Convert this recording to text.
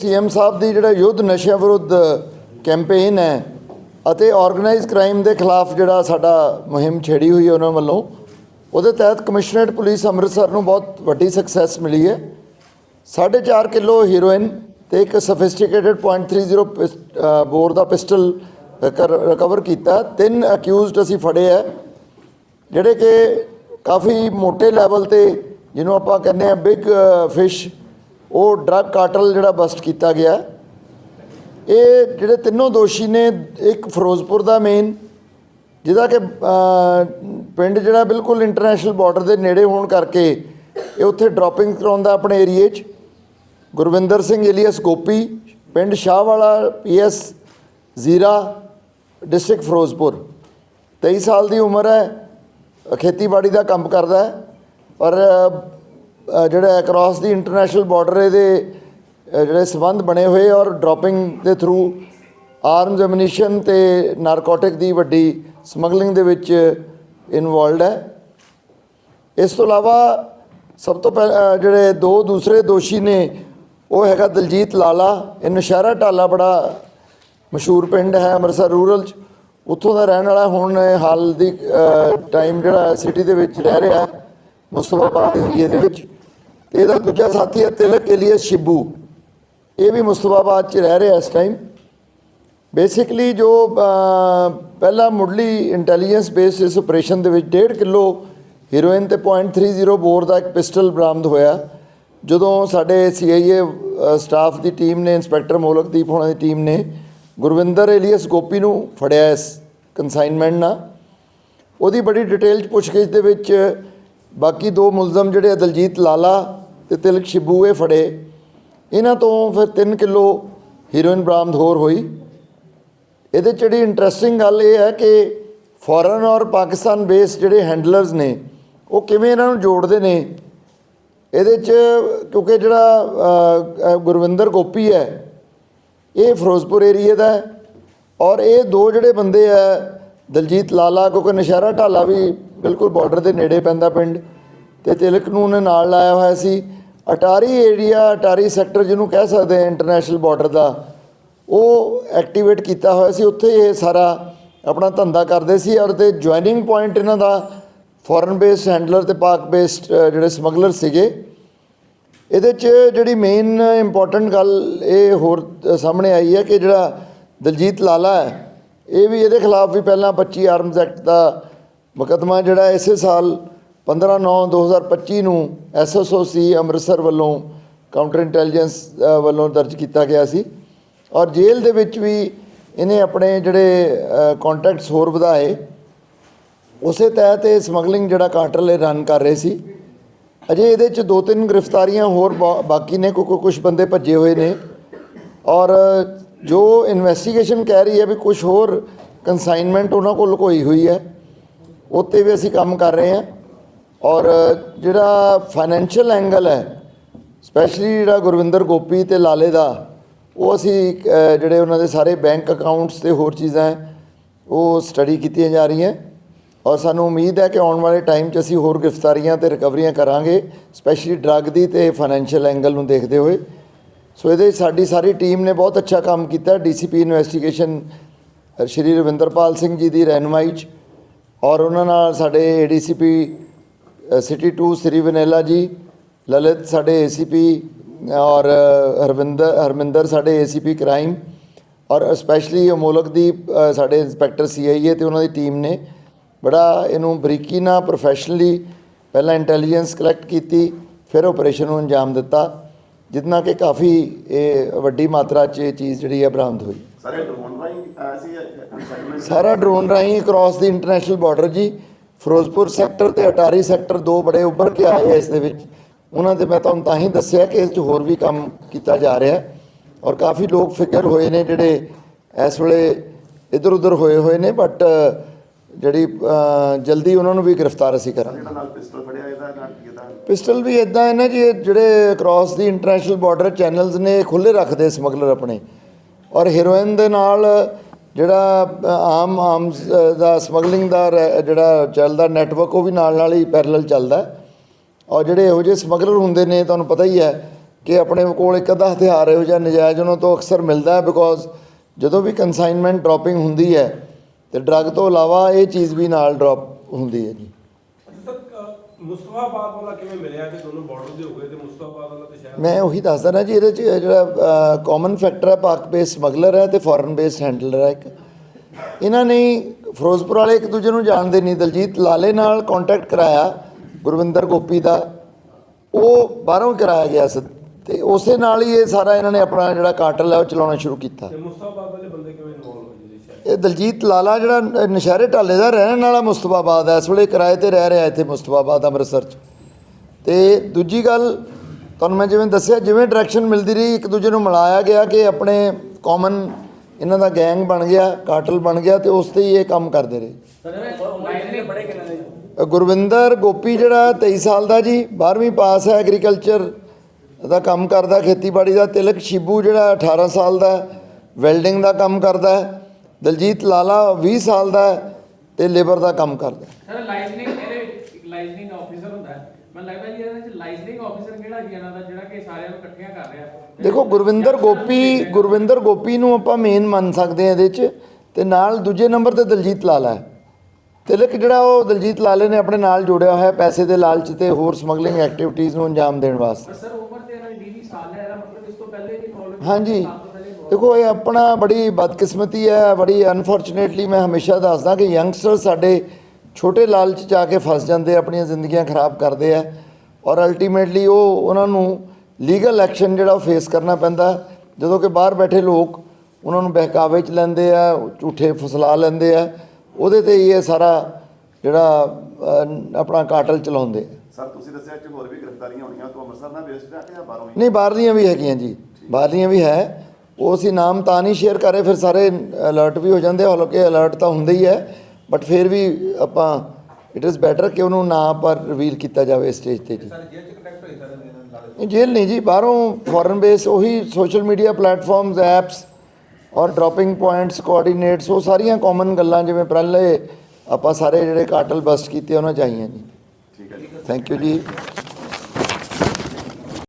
CM ਸਾਹਿਬ ਦੀ ਜਿਹੜਾ ਯੁੱਧ ਨਸ਼ਿਆਂ ਵਿਰੁੱਧ ਕੈਂਪੇਨ ਹੈ ਅਤੇ ਆਰਗੇਨਾਈਜ਼ ਕ੍ਰਾਈਮ ਦੇ ਖਿਲਾਫ ਜਿਹੜਾ ਸਾਡਾ ਮੁਹਿੰਮ ਛੇੜੀ ਹੋਈ ਹੈ ਉਹਨਾਂ ਵੱਲੋਂ, ਉਹਦੇ ਤਹਿਤ ਕਮਿਸ਼ਨਰੇਟ ਪੁਲਿਸ ਅੰਮ੍ਰਿਤਸਰ ਨੂੰ ਬਹੁਤ ਵੱਡੀ ਸਕਸੈਸ ਮਿਲੀ ਹੈ। 4.5 ਕਿਲੋ ਹੀਰੋਇਨ ਤੇ ਇੱਕ ਸਫਿਸਟੀਕੇਟਡ .30 ਪਿਸ- ਬੋਰ ਦਾ ਪਿਸਟਲ ਰਿਕਵਰ ਕੀਤਾ। ਤਿੰਨ ਅਕਿਊਜ਼ਡ ਅਸੀਂ ਫੜੇ ਆ ਜਿਹੜੇ ਕਿ ਕਾਫੀ ਮੋٹے ਲੈਵਲ ਤੇ ਜਿਹਨੂੰ ਆਪਾਂ ਕਹਿੰਦੇ ਆ ਬਿਗ ਫਿਸ਼ ਉਹ ਡਰੱਗ ਕਾਰਟਲ ਜਿਹੜਾ ਬਸਟ ਕੀਤਾ ਗਿਆ, ਇਹ ਜਿਹੜੇ ਤਿੰਨੋਂ ਦੋਸ਼ੀ ਨੇ, ਇੱਕ ਫਿਰੋਜ਼ਪੁਰ ਦਾ ਮੇਨ ਜਿਹਦਾ ਕਿ ਪਿੰਡ ਜਿਹੜਾ ਬਿਲਕੁਲ ਇੰਟਰਨੈਸ਼ਨਲ ਬਾਰਡਰ ਦੇ ਨੇੜੇ ਹੋਣ ਕਰਕੇ ਇਹ ਉੱਥੇ ਡ੍ਰੌਪਿੰਗ ਕਰਾਉਂਦਾ ਆਪਣੇ ਏਰੀਏ 'ਚ। ਗੁਰਵਿੰਦਰ ਸਿੰਘ ਏਲੀਅਸ ਗੋਪੀ, ਪਿੰਡ ਸ਼ਾਹਵਾਲਾ ਪੀਐਸ ਜ਼ੀਰਾ ਡਿਸਟ੍ਰਿਕਟ ਫਿਰੋਜ਼ਪੁਰ। 23 ਸਾਲ ਦੀ ਉਮਰ ਹੈ, ਖੇਤੀਬਾੜੀ ਦਾ ਕੰਮ ਕਰਦਾ ਹੈ, ਪਰ ਜਿਹੜਾ ਅਕ੍ਰੋਸ ਦੀ ਇੰਟਰਨੈਸ਼ਨਲ ਬਾਰਡਰ ਇਹਦੇ ਜਿਹੜੇ ਸਬੰਧ ਬਣੇ ਹੋਏ ਔਰ ਡ੍ਰੌਪਿੰਗ ਦੇ ਥਰੂ ਆਰਮਸ ਐਮੂਨੀਸ਼ਨ ਤੇ ਨਾਰਕੋਟਿਕ ਦੀ ਵੱਡੀ ਸਮਗਲਿੰਗ ਦੇ ਵਿੱਚ ਇਨਵੋਲਡ ਹੈ। ਇਸ ਤੋਂ ਇਲਾਵਾ ਸਭ ਤੋਂ ਪਹਿਲਾਂ ਜਿਹੜੇ ਦੋ ਦੂਸਰੇ ਦੋਸ਼ੀ ਨੇ, ਉਹ ਹੈਗਾ ਦਲਜੀਤ ਲਾਲਾ। ਇਹ ਨਸ਼ਹਿਰਾ ਢਾਲਾ ਬੜਾ ਮਸ਼ਹੂਰ ਪਿੰਡ ਹੈ ਅੰਮ੍ਰਿਤਸਰ ਰੂਰਲ ਚ। ਉੱਥੋਂ ਦਾ ਰਹਿਣ ਵਾਲਾ ਹੁਣ ਹਾਲ ਦੀ ਟਾਈਮ ਜਿਹੜਾ ਸਿਟੀ ਦੇ ਵਿੱਚ ਰਹਿ ਰਿਹਾ ਮੁਸਤਫਾਬਾਦ ਏਰੀਏ ਦੇ ਵਿੱਚ। ਤੇ ਇਹਦਾ ਦੂਜਾ ਸਾਥੀ ਹੈ ਤਿਲਕ ਏਲੀਅਸ ਸ਼ਿਬੂ। ਇਹ ਵੀ ਮੁਸਤਫਾਬਾਦ ਚ ਰਹਿ ਰਿਹਾ ਇਸ ਟਾਈਮ ਬੇਸਿਕਲੀ ਜੋ ਅ, ਪਹਿਲਾ ਮੁੱਢਲੀ ਇੰਟੈਲੀਜੈਂਸ ਬੇਸ ਇਸ ਆਪਰੇਸ਼ਨ ਦੇ ਵਿੱਚ 1.5 ਕਿਲੋ ਹੀਰੋਇਨ ਤੇ .30 ਬੋਰ ਦਾ ਇੱਕ ਪਿਸਟਲ ਬਰਾਮਦ ਹੋਇਆ। ਜਦੋਂ ਸਾਡੇ ਸੀਆਈਏ ਸਟਾਫ ਦੀ ਟੀਮ ਨੇ ਇੰਸਪੈਕਟਰ ਮੋਲਕਦੀਪ ਹੋਣਾ ਦੀ ਟੀਮ ਨੇ ਗੁਰਵਿੰਦਰ ਏਲੀਅਸ ਗੋਪੀ ਨੂੰ ਫੜਿਆ ਇਸ ਕਨਸਾਈਨਮੈਂਟ ਨਾਲ। ਉਹਦੀ ਬੜੀ ਡਿਟੇਲ ਚ ਪੁੱਛਗਿੱਛ ਦੇ ਵਿੱਚ ਬਾਕੀ ਦੋ ਮੁਲਜ਼ਮ ਜਿਹੜੇ ਆ, ਦਲਜੀਤ ਲਾਲਾ ਤੇ ਤਿਲਕ ਸ਼ਿਬੂ, ਇਹ ਫੜੇ। ਇਹਨਾਂ ਤੋਂ ਫਿਰ 3 ਕਿਲੋ ਹੀਰੋਇਨ ਬਰਾਮਦ ਹੋਰ ਹੋਈ। ਇਹਦੇ 'ਚ ਜਿਹੜੀ ਇੰਟਰਸਟਿੰਗ ਗੱਲ ਇਹ ਹੈ ਕਿ ਫੋਰਨ ਔਰ ਪਾਕਿਸਤਾਨ ਬੇਸ ਜਿਹੜੇ ਹੈਂਡਲਰਸ ਨੇ, ਉਹ ਕਿਵੇਂ ਇਹਨਾਂ ਨੂੰ ਜੋੜਦੇ ਨੇ? ਇਹਦੇ 'ਚ ਕਿਉਂਕਿ ਜਿਹੜਾ ਗੁਰਵਿੰਦਰ ਗੋਪੀ ਹੈ, ਇਹ ਫਿਰੋਜ਼ਪੁਰ ਏਰੀਏ ਦਾ ਹੈ। ਔਰ ਇਹ ਦੋ ਜਿਹੜੇ ਬੰਦੇ ਆ, ਦਲਜੀਤ ਲਾਲਾ, ਕਿਉਂਕਿ ਨਸ਼ਹਿਰਾ ਢਾਲਾ ਵੀ ਬਿਲਕੁਲ ਬਾਰਡਰ ਦੇ ਨੇੜੇ ਪੈਂਦਾ ਪਿੰਡ ਤੇ ਤਿਲਕ ਨੂੰ ਉਹਨੇ ਨਾਲ ਲਾਇਆ ਹੋਇਆ ਸੀ। ਅਟਾਰੀ ਏਰੀਆ ਅਟਾਰੀ ਸੈਕਟਰ ਜਿਹਨੂੰ ਕਹਿ ਸਕਦੇ ਆ ਇੰਟਰਨੈਸ਼ਨਲ ਬਾਰਡਰ ਦਾ, ਉਹ ਐਕਟੀਵੇਟ ਕੀਤਾ ਹੋਇਆ ਸੀ। ਉੱਥੇ ਇਹ ਸਾਰਾ ਆਪਣਾ ਧੰਦਾ ਕਰਦੇ ਸੀ ਔਰ ਤੇ ਜੁਆਇਨਿੰਗ ਪੁਆਇੰਟ ਇਹਨਾਂ ਦਾ ਫੋਰਨ ਬੇਸਡ ਹੈਂਡਲਰ ਤੇ ਪਾਕ ਬੇਸਡ ਜਿਹੜੇ ਸਮਗਲਰ ਸੀਗੇ। ਇਹਦੇ 'ਚ ਜਿਹੜੀ ਮੇਨ ਇੰਪੋਰਟੈਂਟ ਗੱਲ ਇਹ ਹੋਰ ਸਾਹਮਣੇ ਆਈ ਹੈ ਕਿ ਜਿਹੜਾ ਦਲਜੀਤ ਲਾਲਾ ਹੈ, ਇਹ ਵੀ ਇਹਦੇ ਖਿਲਾਫ ਵੀ ਪਹਿਲਾਂ 25 ਆਰਮਸ ਐਕਟ ਦਾ ਮੁਕੱਦਮਾ ਜਿਹੜਾ ਇਸੇ ਸਾਲ 15/9/2025 ਨੂੰ ਐਸਐਸਓਸੀ ਅੰਮ੍ਰਿਤਸਰ ਵੱਲੋਂ ਕਾਊਂਟਰ ਇੰਟੈਲੀਜੈਂਸ ਵੱਲੋਂ ਦਰਜ ਕੀਤਾ ਗਿਆ ਸੀ। ਔਰ ਜੇਲ੍ਹ ਦੇ ਵਿੱਚ ਵੀ ਇਹਨੇ ਆਪਣੇ ਜਿਹੜੇ ਕੰਟੈਕਟਸ ਹੋਰ ਵਧਾਏ। ਉਸੇ ਤਹਿਤ ਇਹ ਸਮਗਲਿੰਗ ਜਿਹੜਾ ਕਾਟਰਲੇ ਰਨ ਕਰ ਰਹੇ ਸੀ। ਅਜੇ ਇਹਦੇ ਚ ਦੋ ਤਿੰਨ ਗ੍ਰਿਫਤਾਰੀਆਂ ਹੋਰ ਬਾ- ਬਾਕੀ ਨੇ ਕਿਉਂਕਿ ਕੁਝ ਬੰਦੇ ਭੱਜੇ ਹੋਏ ਨੇ। ਔਰ ਜੋ ਇਨਵੈਸਟੀਗੇਸ਼ਨ ਕਹਿ ਰਹੀ ਹੈ ਵੀ ਕੁਝ ਹੋਰ ਕਨਸਾਈਨਮੈਂਟ ਉਹਨਾਂ ਕੋਲ ਲੁਕੋਈ ਹੋਈ ਹੈ। ਉੱਤੇ ਵੀ ਅਸੀਂ ਕੰਮ ਕਰ ਰਹੇ ਹਾਂ ਔਰ ਜਿਹੜਾ ਫਾਈਨੈਂਸ਼ੀਅਲ ਐਂਗਲ ਹੈ ਸਪੈਸ਼ਲੀ ਜਿਹੜਾ ਗੁਰਵਿੰਦਰ ਗੋਪੀ ਤੇ ਲਾਲੇ ਦਾ, ਉਹ ਅਸੀਂ ਜਿਹੜੇ ਉਹਨਾਂ ਦੇ ਸਾਰੇ ਬੈਂਕ ਅਕਾਊਂਟਸ ਤੇ ਹੋਰ ਚੀਜ਼ਾਂ ਉਹ ਸਟੱਡੀ ਕੀਤੀਆਂ ਜਾ ਰਹੀਆਂ ਔਰ ਸਾਨੂੰ ਉਮੀਦ ਹੈ ਕਿ ਆਉਣ ਵਾਲੇ ਟਾਈਮ 'ਚ ਅਸੀਂ ਹੋਰ ਗ੍ਰਿਫਤਾਰੀਆਂ ਤੇ ਰਿਕਵਰੀਆਂ ਕਰਾਂਗੇ ਸਪੈਸ਼ਲੀ ਡਰੱਗ ਦੀ ਤੇ ਫਾਈਨੈਂਸ਼ੀਅਲ ਐਂਗਲ ਨੂੰ ਦੇਖਦੇ ਹੋਏ। ਸੋ ਇਹਦੇ ਸਾਡੀ ਸਾਰੀ ਟੀਮ ਨੇ ਬਹੁਤ ਅੱਛਾ ਕੰਮ ਕੀਤਾ ਡੀਸੀਪੀ ਇਨਵੈਸਟੀਗੇਸ਼ਨ ਸ਼੍ਰੀ ਰਵਿੰਦਰਪਾਲ ਸਿੰਘ ਜੀ ਦੀ ਰਹਿਨੁਮਾਈ 'ਚ ਔਰ ਉਹਨਾਂ ਨਾਲ ਸਾਡੇ ਏਡੀਸੀਪੀ ਸਿਟੀ 2 ਸ੍ਰੀ ਵਨੇਲਾ ਜੀ, ਲਲਿਤ ਸਾਡੇ ਏਸੀਪੀ ਔਰ ਹਰਵਿੰਦਰ, ਹਰਮਿੰਦਰ ਸਾਡੇ ਏਸੀਪੀ ਕ੍ਰਾਈਮ ਔਰ ਸਪੈਸ਼ਲੀ ਅਮੋਲਕਦੀਪ ਦੀ ਸਾਡੇ ਇੰਸਪੈਕਟਰ ਸੀਆਈਏ ਤੇ ਉਹਨਾਂ ਦੀ ਟੀਮ ਨੇ ਬੜਾ ਇਹਨੂੰ ਬਰੀਕੀ ਨਾਲ ਪ੍ਰੋਫੈਸ਼ਨਲੀ ਪਹਿਲਾਂ ਇੰਟੈਲੀਜੈਂਸ ਕਲੈਕਟ ਕੀਤੀ, ਫਿਰ ਆਪਰੇਸ਼ਨ ਨੂੰ ਅੰਜਾਮ ਦਿੱਤਾ ਜਿਤਨਾ ਕਿ ਕਾਫੀ ਇਹ ਵੱਡੀ ਮਾਤਰਾ 'ਚ ਇਹ ਚੀਜ਼ ਜਿਹੜੀ ਹੈ ਬਰਾਮਦ ਹੋਈ। ਸਾਰੇ ਡਰੋਨ ਰਾਹੀਂ ਆਇਆ ਸੀ ਅਨਸਾਈਨਮੈਂਟ ਸਾਰਾ ਡਰੋਨ ਰਾਹੀਂ ਕ੍ਰਾਸ ਦੀ ਇੰਟਰਨੈਸ਼ਨਲ ਬਾਰਡਰ ਜੀ। ਫਿਰੋਜ਼ਪੁਰ ਸੈਕਟਰ ਤੇ ਅਟਾਰੀ ਸੈਕਟਰ ਦੋ ਬੜੇ ਉੱਭਰ ਕੇ ਆਏ ਇਸ ਦੇ ਵਿੱਚ। ਉਹਨਾਂ ਦੇ ਮੈਂ ਤੁਹਾਨੂੰ ਤਾਂ ਹੀ ਦੱਸਿਆ ਕਿ ਇਸ 'ਚ ਹੋਰ ਵੀ ਕੰਮ ਕੀਤਾ ਜਾ ਰਿਹਾ ਔਰ ਕਾਫੀ ਲੋਕ ਫਿਕਰ ਹੋਏ ਨੇ ਜਿਹੜੇ ਇਸ ਵੇਲੇ ਇਧਰ ਉਧਰ ਹੋਏ ਹੋਏ ਨੇ ਬਟ ਜਿਹੜੀ ਜਲਦੀ ਉਹਨਾਂ ਨੂੰ ਵੀ ਗ੍ਰਿਫਤਾਰ ਅਸੀਂ ਕਰਾਂਗੇ। ਨਾਲ ਪਿਸਟਲ ਫੜਿਆ ਇਹਦਾ ਨਾਲ ਕਿਦਾਂ ਪਿਸਟਲ ਵੀ ਇਦਾਂ ਹੈ ਨਾ ਜੀ ਜਿਹੜੇ ਕ੍ਰਾਸ ਦੀ ਇੰਟਰਨੈਸ਼ਨਲ ਬਾਰਡਰ ਚੈਨਲਸ ਨੇ ਖੁੱਲੇ ਰੱਖਦੇ ਸਮਗਲਰ ਆਪਣੇ। ਔਰ ਹੀਰੋਇਨ ਦੇ ਨਾਲ ਜਿਹੜਾ ਆਮ ਆਮ ਦਾ ਸਮਗਲਿੰਗ ਦਾ ਰ- ਜਿਹੜਾ ਚੱਲਦਾ ਨੈਟਵਰਕ ਉਹ ਵੀ ਨਾਲ ਨਾਲ ਹੀ ਪੈਰਲਲ ਚੱਲਦਾ। ਔਰ ਜਿਹੜੇ ਇਹੋ ਜਿਹੇ ਸਮਗਲਰ ਹੁੰਦੇ ਨੇ, ਤੁਹਾਨੂੰ ਪਤਾ ਹੀ ਹੈ ਕਿ ਆਪਣੇ ਕੋਲ ਇੱਕ ਅੱਧਾ ਹਥਿਆਰ ਇਹੋ ਜਿਹਾ ਨਜਾਇਜ਼ ਉਹਨਾਂ ਤੋਂ ਅਕਸਰ ਮਿਲਦਾ ਹੈ ਬਿਕੋਜ਼ ਜਦੋਂ ਵੀ ਕਨਸਾਈਨਮੈਂਟ ਡ੍ਰੌਪਿੰਗ ਹੁੰਦੀ ਹੈ, ਤੇ ਡਰੱਗ ਤੋਂ ਇਲਾਵਾ ਇਹ ਚੀਜ਼ ਵੀ ਨਾਲ ਡ੍ਰੌਪ ਹੁੰਦੀ ਹੈ ਜੀ। ਮੁਸਤਫਾਬਾਦ ਵਾਲਾ ਕਿਵੇਂ ਮਿਲਿਆ ਕਿ ਦੋਨੋਂ ਬਾਰਡਰ ਦੇ ਹੋ ਗਏ ਤੇ ਮੁਸਤਫਾਬਾਦ ਵਾਲਾ ਤੇ ਸ਼ਹਿਰ ਮੈਂ ਉਹੀ ਦੱਸਦਾ ਨਾ ਜੀ ਇਹਦੇ ਚ ਜਿਹੜਾ ਕਾਮਨ ਫੈਕਟਰ ਹੈ ਪਾਕ ਬੇਸ ਸਮਗਲਰ ਹੈ ਤੇ ਫੋਰਨ ਬੇਸ ਹੈਂਡਲਰ ਹੈ ਇੱਕ। ਇਹਨਾਂ ਨੇ ਫਿਰੋਜ਼ਪੁਰ ਵਾਲੇ ਇੱਕ ਦੂਜੇ ਨੂੰ ਜਾਣਦੇ ਨਹੀਂ ਦਲਜੀਤ ਲਾਲੇ ਨਾਲ ਕੰਟੈਕਟ ਕਰਾਇਆ ਗੁਰਵਿੰਦਰ ਗੋਪੀ ਦਾ। ਉਹ ਬਾਹਰੋਂ ਕਰਾਇਆ ਗਿਆ ਸੀ ਤੇ ਉਸੇ ਨਾਲ ਹੀ ਇਹ ਸਾਰਾ ਇਹਨਾਂ ਨੇ ਆਪਣਾ ਜਿਹੜਾ ਕਾਟਲ ਹੈ ਉਹ ਚਲਾਉਣਾ ਸ਼ੁਰੂ ਕੀਤਾ। ਤੇ ਮੁਸਤਫਾਬਾਦ ਵਾਲੇ ਬੰਦੇ ਕਿਵੇਂ ਇਨਵੋਲਵ ਇਹ ਦਲਜੀਤ ਲਾਲਾ ਜਿਹੜਾ ਨ- ਨਸ਼ਹਿਰੇ ਢਾਲੇ ਦਾ ਰਹਿਣ ਵਾਲਾ ਮੁਸਤਫਾਬਾਦ ਹੈ, ਇਸ ਵੇਲੇ ਕਿਰਾਏ ਤੇ ਰਹਿ ਰਿਹਾ ਇੱਥੇ ਮੁਸਤਫਾਬਾਦ ਅੰਮ੍ਰਿਤਸਰ 'ਚ। ਤੇ ਦੂਜੀ ਗੱਲ, ਤੁਹਾਨੂੰ ਮੈਂ ਜਿਵੇਂ ਦੱਸਿਆ, ਜਿਵੇਂ ਡਾਇਰੈਕਸ਼ਨ ਮਿਲਦੀ ਰਹੀ, ਇੱਕ ਦੂਜੇ ਨੂੰ ਮਿਲਾਇਆ ਗਿਆ ਕਿ ਆਪਣੇ ਕਾਮਨ ਇਹਨਾਂ ਦਾ ਗੈਂਗ ਬਣ ਗਿਆ, ਕਾਟਲ ਬਣ ਗਿਆ ਤੇ ਉਸ ਤੇ ਹੀ ਇਹ ਕੰਮ ਕਰਦੇ ਰਹੇ। ਗੁਰਵਿੰਦਰ ਗੋਪੀ ਜਿਹੜਾ 23 ਸਾਲ ਦਾ ਜੀ 12ਵੀਂ ਪਾਸ ਹੈ ਐਗਰੀਕਲਚਰ ਦਾ ਕੰਮ ਕਰਦਾ, ਖੇਤੀਬਾੜੀ ਦਾ, ਤਿਲਕ ਸ਼ਿਬੂ ਜਿਹੜਾ 18 ਸਾਲ ਦਾ ਵੈਲਡਿੰਗ ਦਾ ਕੰਮ ਕਰਦਾ ਹੈ। ਦਲਜੀਤ ਲਾਲਾ 20 ਸਾਲ ਦਾ ਹੈ ਤੇ ਲੇਬਰ ਦਾ ਕੰਮ ਕਰਦਾ ਹੈ। ਸਰ ਲਾਈਜ਼ਨਿੰਗ ਇਹਦੇ ਵਿੱਚ ਇੱਕ ਲਾਈਜ਼ਨਿੰਗ ਆਫੀਸਰ ਹੁੰਦਾ ਹੈ। ਮੈਨੂੰ ਲੱਗਦਾ ਜੀ ਇਹਦੇ ਵਿੱਚ ਲਾਈਜ਼ਨਿੰਗ ਆਫੀਸਰ ਕਿਹੜਾ ਜੀ ਇਹਨਾਂ ਦਾ ਜਿਹੜਾ ਕਿ ਸਾਰਿਆਂ ਨੂੰ ਇਕੱਠਿਆਂ ਕਰ ਰਿਹਾ ਦੇਖੋ ਗੁਰਵਿੰਦਰ ਗੋਪੀ ਗੁਰਵਿੰਦਰ ਗੋਪੀ ਨੂੰ ਆਪਾਂ ਮੇਨ ਮੰਨ ਸਕਦੇ ਹਾਂ ਇਹਦੇ 'ਚ ਤੇ ਨਾਲ ਦੂਜੇ ਨੰਬਰ ਤੇ ਦਲਜੀਤ ਲਾਲਾ ਹੈ। ਤਿਲਕ ਜਿਹੜਾ ਉਹ ਦਲਜੀਤ ਲਾਲੇ ਨੇ ਆਪਣੇ ਨਾਲ ਜੋੜਿਆ ਹੋਇਆ ਪੈਸੇ ਦੇ ਲਾਲਚ ਤੇ ਹੋਰ ਸਮਗਲਿੰਗ ਐਕਟੀਵਿਟੀਜ਼ ਨੂੰ ਅੰਜਾਮ ਦੇਣ ਵਾਸਤੇ। ਪਰ ਸਰ ਉਮਰ ਤੇ ਇਹਨਾਂ ਦੀ 20 ਸਾਲ ਹੈ ਇਹਦਾ ਮਤਲਬ ਇਸ ਤੋਂ ਪਹਿਲੇ ਵੀ ਪ੍ਰੋਬਲਮ ਹਾਂਜੀ। ਦੇਖੋ ਇਹ ਆਪਣਾ ਬੜੀ ਬਦਕਿਸਮਤੀ ਹੈ ਬੜੀ ਅਨਫੋਰਚੂਨੇਟਲੀ ਮੈਂ ਹਮੇਸ਼ਾ ਦੱਸਦਾ ਕਿ ਯੰਗਸਟਰ ਸਾਡੇ ਛੋਟੇ ਲਾਲਚ 'ਚ ਆ ਕੇ ਫਸ ਜਾਂਦੇ ਆ, ਆਪਣੀਆਂ ਜ਼ਿੰਦਗੀਆਂ ਖਰਾਬ ਕਰਦੇ ਆ। ਔਰ ਅਲਟੀਮੇਟਲੀ ਉਹ ਉਹਨਾਂ ਨੂੰ ਲੀਗਲ ਐਕਸ਼ਨ ਜਿਹੜਾ ਉਹ ਫੇਸ ਕਰਨਾ ਪੈਂਦਾ। ਜਦੋਂ ਕਿ ਬਾਹਰ ਬੈਠੇ ਲੋਕ ਉਹਨਾਂ ਨੂੰ ਬਹਿਕਾਵੇ 'ਚ ਲੈਂਦੇ ਆ ਝੂਠੇ ਫਸਲਾ ਲੈਂਦੇ ਆ। ਉਹਦੇ ਤੇ ਹੀ ਇਹ ਸਾਰਾ ਜਿਹੜਾ ਆਪਣਾ ਕਾਟਲ ਚਲਾਉਂਦੇ ਆ। ਸਰ ਤੁਸੀਂ ਦੱਸਿਆ ਕਿ ਹੋਰ ਵੀ ਗ੍ਰਿਫਤਾਰੀਆਂ ਹੋਣੀਆਂ। ਤੋਂ ਅੰਮ੍ਰਿਤਸਰ ਨਾਲ ਬੇਸਡ ਹੈ ਕਿ ਜਾਂ ਬਾਹਰੋਂ ਨਹੀਂ ਬਾਹਰਲੀਆਂ ਵੀ ਹੈਗੀਆਂ ਜੀ। ਬਾਹਰਲੀਆਂ ਵੀ ਹੈ। ਉਹ ਅਸੀਂ ਨਾਮ ਤਾਂ ਨਹੀਂ ਸ਼ੇਅਰ ਕਰੇ ਫਿਰ ਸਾਰੇ ਅਲਰਟ ਵੀ ਹੋ ਜਾਂਦੇ ਹਾਲਾਂਕਿ ਅਲਰਟ ਤਾਂ ਹੁੰਦੇ ਹੀ ਹੈ ਬਟ ਫਿਰ ਵੀ ਆਪਾਂ ਇਟ ਇਜ਼ ਬੈਟਰ ਕਿ ਉਹਨੂੰ ਨਾ ਪਰ ਰਿਵੀਲ ਕੀਤਾ ਜਾਵੇ ਸਟੇਜ ਤੇ ਜੀ। ਜੇਲ੍ਹ ਨਹੀਂ ਜੀ ਬਾਹਰੋਂ ਫੋਰਨ ਬੇਸ ਉਹੀ ਸੋਸ਼ਲ ਮੀਡੀਆ ਪਲੇਟਫਾਰਮਸ ਐਪਸ ਔਰ ਡ੍ਰੌਪਿੰਗ ਪੁਆਇੰਟਸ ਕੋਆਰਡੀਨੇਟਸ ਉਹ ਸਾਰੀਆਂ ਕਾਮਨ ਗੱਲਾਂ ਜਿਵੇਂ ਪਹਿਲੇ ਆਪਾਂ ਸਾਰੇ ਜਿਹੜੇ ਕਾਟਲ ਬਸਟ ਕੀਤੇ ਉਹਨਾਂ ਚਾਹੀਆਂ ਜੀ। ਠੀਕ ਹੈ ਜੀ। ਥੈਂਕ ਯੂ ਜੀ।